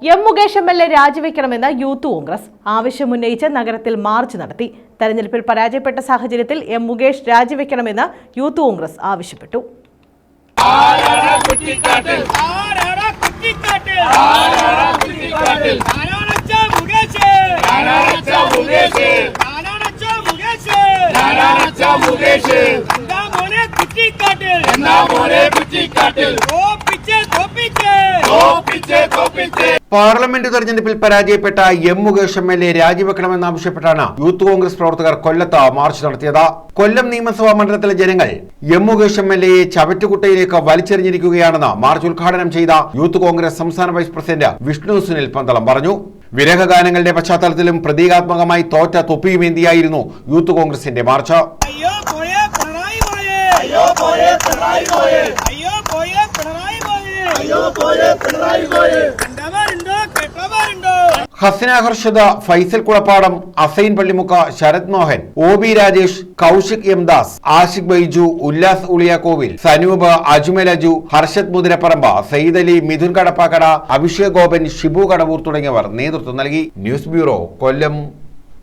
M Mukesh M L A രാജിവെക്കണമെന്ന് youth Congress ആവശ്യമുന്നയിച്ച് നഗരത്തിൽ march നടത്തി. തെരഞ്ഞെടുപ്പിൽ പരാജയപ്പെട്ട സാഹചര്യത്തിൽ എം മുകേഷ് രാജിവെക്കണമെന്ന് യൂത്ത് കോൺഗ്രസ് ആവശ്യപ്പെട്ടു. കുറ്റിക്കാട്ടിൽ? ഞാനാണച്ച മുകേഷ്. പാർലമെന്റ് തെരഞ്ഞെടുപ്പിൽ പരാജയപ്പെട്ട M Mukesh M L A രാജിവെക്കണമെന്നാവശ്യപ്പെട്ടാണ് youth Congress പ്രവർത്തകർ കൊല്ലത്ത് മാർച്ച് നടത്തിയത്. കൊല്ലം നിയമസഭാ മണ്ഡലത്തിലെ ജനങ്ങൾ എം മുകേഷ് എം എൽ എയെ ചവറ്റുകുട്ടയിലേക്ക് വലിച്ചെറിഞ്ഞിരിക്കുകയാണെന്ന് മാർച്ച് ഉദ്ഘാടനം ചെയ്ത യൂത്ത് കോൺഗ്രസ് സംസ്ഥാന വൈസ് പ്രസിഡന്റ് വിഷ്ണു സുനിൽ പന്തളം പറഞ്ഞു. വിരഹഗാനങ്ങളുടെ പശ്ചാത്തലത്തിലും പ്രതീകാത്മകമായി തോറ്റ തൊപ്പിയുമേന്തിയായിരുന്നു യൂത്ത് കോൺഗ്രസിന്റെ മാർച്ച്. അയ്യോ പോയേ പിണറായി പോയേ അയ്യോ പോയെ പിണറായി പോയെ അയ്യോ പോയേ പിണറായി പോയേ അയ്യോ പോയെ പിണറായി പോയെ കണ്ടവരുണ്ടോ കേട്ടവരുണ്ടോ Hasana Harshada Faisal Kulappadam Asain Pallimukka Sarath Mohan O B Rajesh Kaushik M Das Ashiq Baiju Ullas Uliyakovil Sanoop Ajmal Aju Harshad Muthirapparamba Sayyid Ali Mithun Kadappakada Abhishek Gopan Shibu Kadavoor തുടങ്ങിയവർ നേതൃത്വം നൽകി. News bureau Kollam.